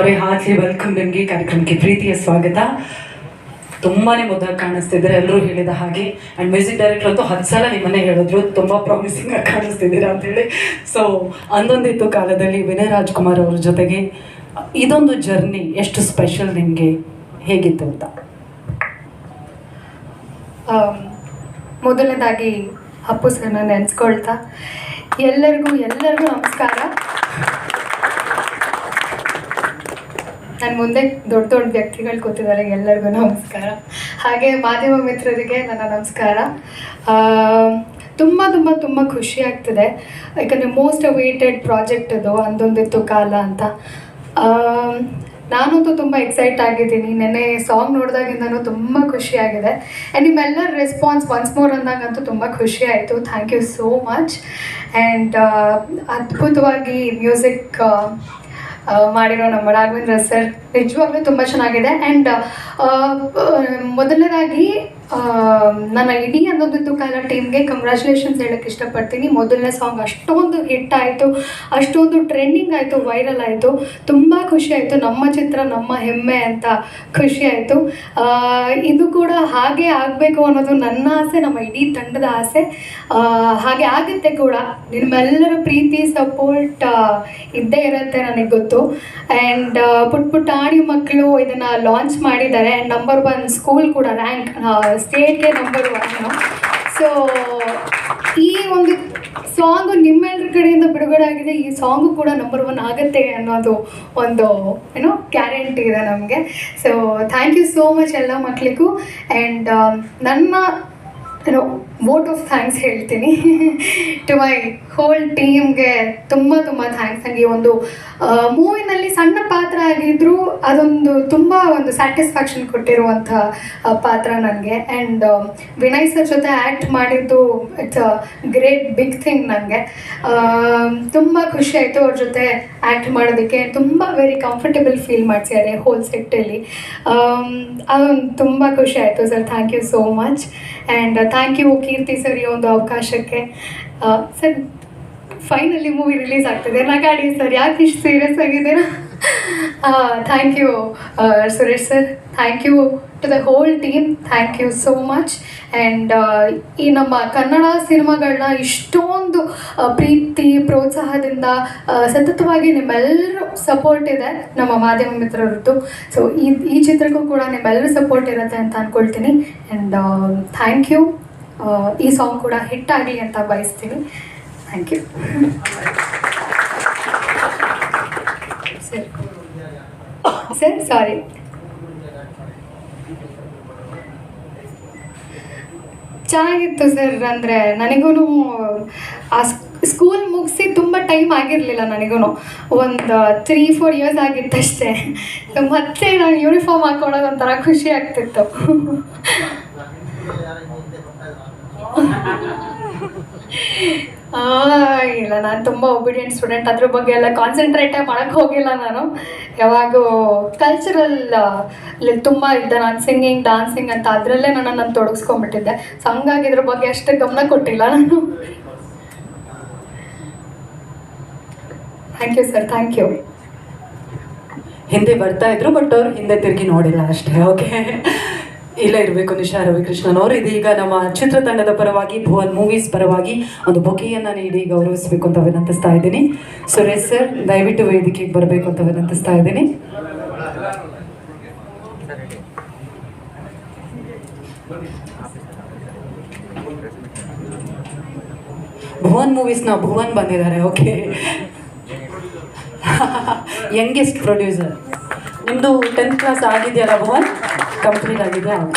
ಅವರೇ heartly welcome ನಿಮಗೆ ಕಾರ್ಯಕ್ರಮಕ್ಕೆ ಪ್ರೀತಿಯ ಸ್ವಾಗತ. ತುಂಬಾನೇ ಮುದ್ದಾಗಿ ಕಾಣಿಸ್ತಿದ್ದಾರೆ ಎಲ್ಲರೂ ಹೇಳಿದ ಹಾಗೆ. ಆ್ಯಂಡ್ ಮ್ಯೂಸಿಕ್ ಡೈರೆಕ್ಟರ್ ಅಂತೂ ಹತ್ತು ಸಲ ನಿಮ್ಮನ್ನೇ ಹೇಳಿದ್ರು, ತುಂಬ ಪ್ರಾಮಿಸಿಂಗ್ ಆಗಿ ಕಾಣಿಸ್ತಿದ್ದೀರಾ ಅಂತೇಳಿ ಸೊ ಅಂದೊಂದಿತ್ತು ಕಾಲದಲ್ಲಿ ವಿನಯ್ ರಾಜ್ಕುಮಾರ್ ಅವ್ರ ಜೊತೆಗೆ. ಇದೊಂದು ಜರ್ನಿ ಎಷ್ಟು ಸ್ಪೆಷಲ್ ನಿಮಗೆ? ಹೇಗಿತ್ತು ಅಂತ? ಮೊದಲನೇದಾಗಿ ಅಪ್ಪು ಸರ್ನ ನೆನೆಸ್ಕೊಳ್ತಾ. ಎಲ್ಲರಿಗೂ ಎಲ್ಲರಿಗೂ ನಮಸ್ಕಾರ. ನನ್ನ ಮುಂದೆ ದೊಡ್ಡ ದೊಡ್ಡ ವ್ಯಕ್ತಿಗಳು ಕೂತಿದ್ದಾರೆ, ಎಲ್ಲರಿಗೂ ನಮಸ್ಕಾರ. ಹಾಗೆ ಮಾಧ್ಯಮ ಮಿತ್ರರಿಗೆ ನನ್ನ ನಮಸ್ಕಾರ. ತುಂಬ ತುಂಬ ತುಂಬ ಖುಷಿ ಆಗ್ತಿದೆ. ಯಾಕಂದರೆ ಮೋಸ್ಟ್ ಅವೇಟೆಡ್ ಪ್ರಾಜೆಕ್ಟ್ ಅದು, ಅಂದೊಂದಿತ್ತು ಕಾಲ ಅಂತ. ನಾನಂತೂ ತುಂಬ ಎಕ್ಸೈಟ್ ಆಗಿದ್ದೀನಿ. ನೆನ್ನೆ ಸಾಂಗ್ ನೋಡಿದಾಗಿಂದನೂ ತುಂಬ ಖುಷಿಯಾಗಿದೆ ಆ್ಯಂಡ್ ನಿಮ್ಮೆಲ್ಲರ ರೆಸ್ಪಾನ್ಸ್ ಒನ್ಸ್ ಮೋರ್ ಅಂದಾಗಂತೂ ತುಂಬ ಖುಷಿ ಆಯಿತು. Thank you so much and ಅದ್ಭುತವಾಗಿ ಮ್ಯೂಸಿಕ್ ಮಾಡಿರೋ ನಮ್ಮ ರಾಘವೇಂದ್ರ ಸರ್ ನಿಜವಾಗ್ಲೂ ತುಂಬ ಚೆನ್ನಾಗಿದೆ. ಆ್ಯಂಡ್ ಮೊದಲನೇದಾಗಿ ನನ್ನ ಇಡೀ ಅನ್ನೋದಿತ್ತು ಕಾಲ ಟೀಮ್ಗೆ ಕಂಗ್ರ್ಯಾಚುಲೇಷನ್ಸ್ ಹೇಳಕ್ಕೆ ಇಷ್ಟಪಡ್ತೀನಿ. ಮೊದಲನೇ ಸಾಂಗ್ ಅಷ್ಟೊಂದು ಹಿಟ್ ಆಯಿತು, ಅಷ್ಟೊಂದು ಟ್ರೆಂಡಿಂಗ್ ಆಯಿತು ವೈರಲ್ ಆಯಿತು. ತುಂಬ ಖುಷಿ ಆಯಿತು. ನಮ್ಮ ಚಿತ್ರ, ನಮ್ಮ ಹೆಮ್ಮೆ ಅಂತ ಖುಷಿ ಆಯಿತು. ಇದು ಕೂಡ ಹಾಗೆ ಆಗಬೇಕು ಅನ್ನೋದು ನನ್ನ ಆಸೆ, ನಮ್ಮ ಇಡೀ ತಂಡದ ಆಸೆ. ಹಾಗೆ ಆಗುತ್ತೆ ಕೂಡ. ನಿಮ್ಮೆಲ್ಲರ ಪ್ರೀತಿ ಸಪೋರ್ಟ್ ಇದ್ದೇ ಇರುತ್ತೆ ನನಗೆ ಗೊತ್ತು. ಆ್ಯಂಡ್ ಪುಟ್ ಪುಟ್ಟಾಣಿ ಮಕ್ಕಳು ಇದನ್ನು ಲಾಂಚ್ ಮಾಡಿದ್ದಾರೆ. ಆ್ಯಂಡ್ ನಂಬರ್ ಒನ್ ಸ್ಕೂಲ್ ಕೂಡ ರ್ಯಾಂಕ್ ಸ್ಟೇಟ್ಗೆ ನಂಬರ್ ಒನ್ ಸೊ ಈ ಒಂದು ಸಾಂಗು ನಿಮ್ಮೆಲ್ಲರ ಕಡೆಯಿಂದ ಬಿಡುಗಡೆ ಆಗಿದೆ, ಈ ಸಾಂಗು ಕೂಡ ನಂಬರ್ ಒನ್ ಆಗುತ್ತೆ ಅನ್ನೋದು ಒಂದು ಏನೋ ಗ್ಯಾರಂಟಿ ಇದೆ ನಮಗೆ. So thank you so much ಎಲ್ಲ ಮಕ್ಕಳಿಗೂ ಆ್ಯಂಡ್ ನನ್ನ ಏನೋ ವೋಟ್ ಆಫ್ ಥ್ಯಾಂಕ್ಸ್ ಹೇಳ್ತೀನಿ. ಟು ಮೈ ಹೋಲ್ ಟೀಮ್ಗೆ ತುಂಬ ತುಂಬ ಥ್ಯಾಂಕ್ಸ್ ನನಗೆ ಒಂದು ಮೂವಿನಲ್ಲಿ ಸಣ್ಣ ಪಾತ್ರ ಆಗಿದ್ದರೂ ಅದೊಂದು ತುಂಬ ಒಂದು ಸ್ಯಾಟಿಸ್ಫ್ಯಾಕ್ಷನ್ ಕೊಟ್ಟಿರುವಂಥ ಪಾತ್ರ ನನಗೆ ಆ್ಯಂಡ್ ವಿನಯ್ ಸರ್ ಜೊತೆ ಆ್ಯಕ್ಟ್ ಮಾಡಿದ್ದು it's a great big thing ನನಗೆ ತುಂಬ ಖುಷಿ ಆಯಿತು ಅವ್ರ ಜೊತೆ ಆ್ಯಕ್ಟ್ ಮಾಡೋದಕ್ಕೆ. ತುಂಬ ವೆರಿ ಕಂಫರ್ಟೇಬಲ್ ಫೀಲ್ ಮಾಡಿಸಿದ್ದಾರೆ ಹೋಲ್ ಸೆಟ್ಟಲ್ಲಿ ಅದೊಂದು ತುಂಬ ಖುಷಿ ಆಯಿತು sir thank you so much and thank you Keerthi sir ಈ ಒಂದು ಅವಕಾಶಕ್ಕೆ. ಸರ್ ಫೈನಲಿ ಮೂವಿ ರಿಲೀಸ್ ಆಗ್ತಿದೆ. ನಗಾಡಿ ಸರ್, ಯಾಕೆ ಇಷ್ಟು ಸೀರಿಯಸ್ ಆಗಿದ್ದೀರಾ thank you Suresh sir thank you to the whole team thank you so much and ಈ ನಮ್ಮ ಕನ್ನಡ ಸಿನಿಮಾಗಳನ್ನ ಇಷ್ಟೊಂದು ಪ್ರೀತಿ ಪ್ರೋತ್ಸಾಹದಿಂದ ಆ, ಸತತವಾಗಿ ನಿಮ್ಮೆಲ್ಲರೂ ಸಪೋರ್ಟ್ ಇದೆ ನಮ್ಮ ಮಾಧ್ಯಮ ಮಿತ್ರರದ್ದು. ಸೊ ಈ ಈ ಚಿತ್ರಕ್ಕೂ ಕೂಡ ನಿಮ್ಮೆಲ್ಲರೂ ಸಪೋರ್ಟ್ ಇರುತ್ತೆ ಅಂತ ಅಂದ್ಕೊಳ್ತೀನಿ ಆ್ಯಂಡ್ ಥ್ಯಾಂಕ್ ಯು ಈ ಸಾಂಗ್ ಕೂಡ ಹಿಟ್ ಆಗಲಿ ಅಂತ ಬಯಸ್ತೀನಿ. Thank you sir sir sorry ಚೆನ್ನಾಗಿತ್ತು ಸರ್ ಅಂದರೆ ನನಗೂ ಆ ಸ್ಕೂಲ್ ಮುಗಿಸಿ ತುಂಬ ಟೈಮ್ ಆಗಿರಲಿಲ್ಲ ನನಗೂ ಒಂದು ತ್ರೀ ಫೋರ್ ಇಯರ್ಸ್ ಆಗಿತ್ತಷ್ಟೇ. ಮತ್ತೆ ನಾನು ಯೂನಿಫಾರ್ಮ್ ಹಾಕೊಳ್ಳೋದು ಒಂಥರ ಖುಷಿ ಆಗ್ತಿತ್ತು. ಇಲ್ಲ, ನಾನು ತುಂಬ ಒಬಿಡಿಯಂಟ್ ಸ್ಟೂಡೆಂಟ್ ಅದ್ರ ಬಗ್ಗೆ ಎಲ್ಲ ಕಾನ್ಸಂಟ್ರೇಟೇ ಮಾಡೋಕ್ಕೆ ಹೋಗಿಲ್ಲ ನಾನು. ಯಾವಾಗೂ ಕಲ್ಚರಲ್ ತುಂಬ ಇದ್ದೆ ನಾನು ಸಿಂಗಿಂಗ್ ಡಾನ್ಸಿಂಗ್ ಅಂತ ಅದರಲ್ಲೇ ನಾನು ನಾನು ತೊಡಗಿಸ್ಕೊಂಡ್ಬಿಟ್ಟಿದ್ದೆ. ಸೊ ಹಂಗಾಗಿ ಇದ್ರ ಬಗ್ಗೆ ಅಷ್ಟೇ ಗಮನ ಕೊಟ್ಟಿಲ್ಲ ನಾನು. Thank you sir thank you ಹಿಂದೆ ಬರ್ತಾ ಇದ್ರು ಬಟ್ ಅವ್ರು ಹಿಂದೆ ತಿರುಗಿ ನೋಡಿಲ್ಲ ಅಷ್ಟೇ ಓಕೆ ಇಲ್ಲ ಇರಬೇಕು ನಿಶಾ ರವಿಕೃಷ್ಣನ್ ಅವರು. ಇದೀಗ ನಮ್ಮ ಚಿತ್ರತಂಡದ ಪರವಾಗಿ, ಭುವನ್ ಮೂವೀಸ್ ಪರವಾಗಿ ಒಂದು ಬೊಕೆಯನ್ನು ನೀಡಿ ಗೌರವಿಸಬೇಕು ಅಂತ ವಿನಂತಿಸ್ತಾ ಇದ್ದೀನಿ. ಸುರೇಶ್ ಸರ್ ದಯವಿಟ್ಟು ವೇದಿಕೆಗೆ ಬರಬೇಕು ಅಂತ ವಿನಂತಿಸ್ತಾ ಇದ್ದೀನಿ. ಭುವನ್ ಮೂವೀಸ್ನ ಭುವನ್ ಬಂದಿದ್ದಾರೆ ಓಕೆ ಯಂಗೆಸ್ಟ್ ಪ್ರೊಡ್ಯೂಸರ್ ನಿಮ್ಮದು ಟೆಂತ್ ಕ್ಲಾಸ್ ಆಗಿದೆಯಲ್ಲ ಭುವನ್? Country Navideño.